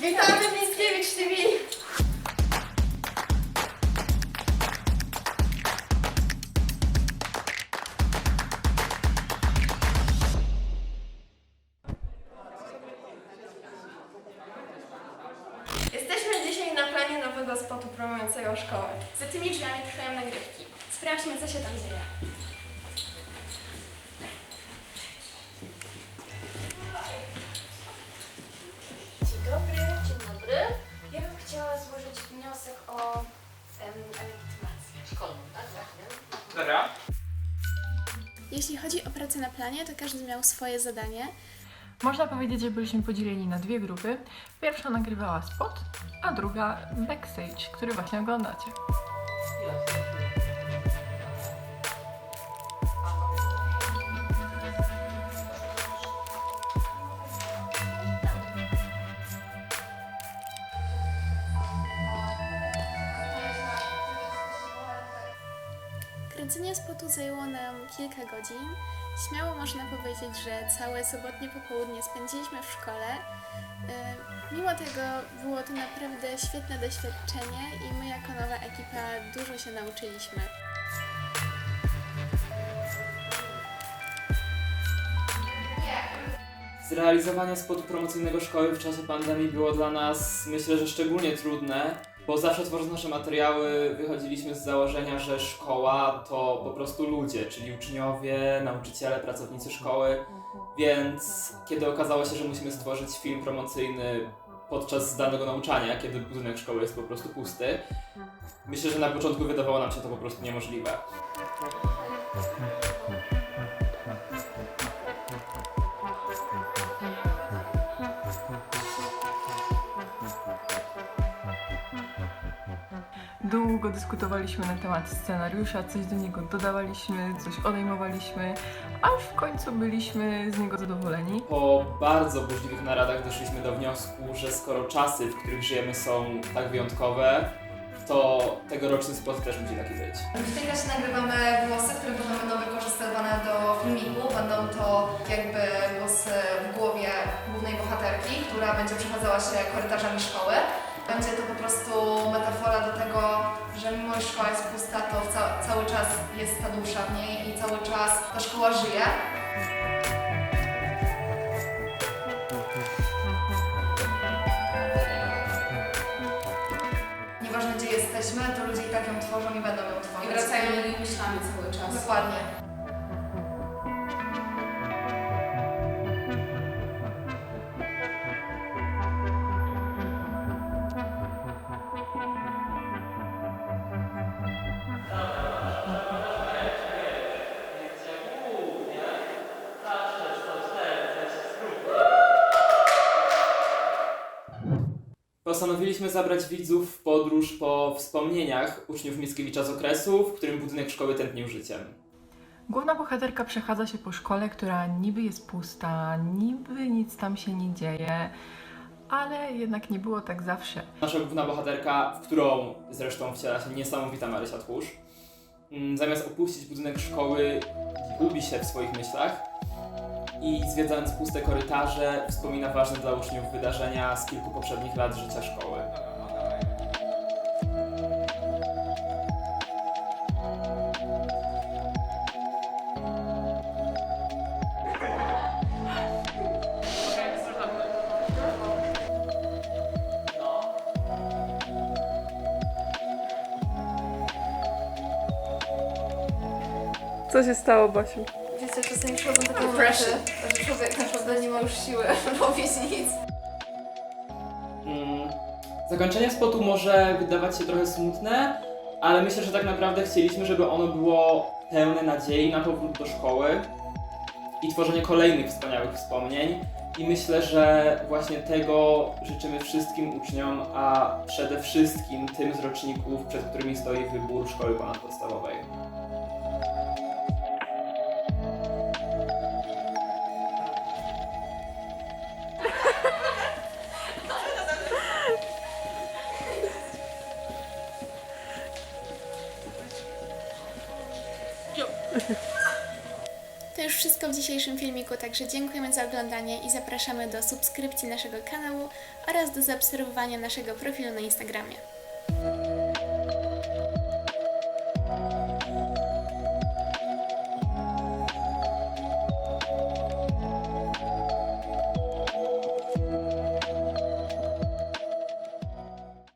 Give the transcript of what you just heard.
Witamy w Mickiewicz TV! Jesteśmy dzisiaj na planie nowego spotu promującego szkołę. Za tymi drzwiami trwają nagrywki. Sprawdźmy, co się tam dzieje. Jeśli chodzi o pracę na planie, to każdy miał swoje zadanie. Można powiedzieć, że byliśmy podzieleni na dwie grupy. Pierwsza nagrywała spot, a druga backstage, który właśnie oglądacie. Kręcenie spotu zajęło nam kilka godzin. Śmiało można powiedzieć, że całe sobotnie popołudnie spędziliśmy w szkole. Yy, Mimo tego było to naprawdę świetne doświadczenie i my jako nowa ekipa dużo się nauczyliśmy. Zrealizowanie spotu promocyjnego szkoły w czasie pandemii było dla nas, myślę, że szczególnie trudne, bo zawsze tworząc nasze materiały wychodziliśmy z założenia, że szkoła to po prostu ludzie, czyli uczniowie, nauczyciele, pracownicy szkoły, więc kiedy okazało się, że musimy stworzyć film promocyjny podczas danego nauczania, kiedy budynek szkoły jest po prostu pusty, myślę, że na początku wydawało nam się to po prostu niemożliwe. Długo dyskutowaliśmy na temat scenariusza, coś do niego dodawaliśmy, coś odejmowaliśmy, aż w końcu byliśmy z niego zadowoleni. Po bardzo burzliwych naradach doszliśmy do wniosku, że skoro czasy, w których żyjemy są tak wyjątkowe, to tegoroczny spot też musi taki być. W tej klasie nagrywamy głosy, które potem będą wykorzystywane do filmiku. Będą to jakby głosy w głowie głównej bohaterki, która będzie przechadzała się korytarzami szkoły. Będzie to po prostu metafora do tego, że mimo że szkoła jest pusta, to ca- cały czas jest ta dusza w niej i cały czas ta szkoła żyje. Nieważne gdzie jesteśmy, to ludzie i tak ją tworzą i będą ją tworzyć. I wracają do niej myślami cały czas. Dokładnie. Postanowiliśmy zabrać widzów w podróż po wspomnieniach uczniów Mickiewicza z okresu, w którym budynek szkoły tętnił życiem. Główna bohaterka przechadza się po szkole, która niby jest pusta, niby nic tam się nie dzieje, ale jednak nie było tak zawsze. Nasza główna bohaterka, w którą zresztą wciela się niesamowita Marysia Tchórz, mm, zamiast opuścić budynek szkoły, gubi się w swoich myślach i zwiedzając puste korytarze, wspomina ważne dla uczniów wydarzenia z kilku poprzednich lat życia szkoły. Co się stało, Basiu? Wiecie, czasami przychodzą takie momenty, że człowiek naprawdę nie ma już siły robić nic. Mm, Zakończenie spotu może wydawać się trochę smutne, ale myślę, że tak naprawdę chcieliśmy, żeby ono było pełne nadziei na powrót do szkoły i tworzenie kolejnych wspaniałych wspomnień. I myślę, że właśnie tego życzymy wszystkim uczniom, a przede wszystkim tym z roczników, przed którymi stoi wybór szkoły ponadpodstawowej. Już wszystko. w dzisiejszym filmiku, także dziękujemy za oglądanie i zapraszamy do subskrypcji naszego kanału oraz do zaobserwowania naszego profilu na Instagramie.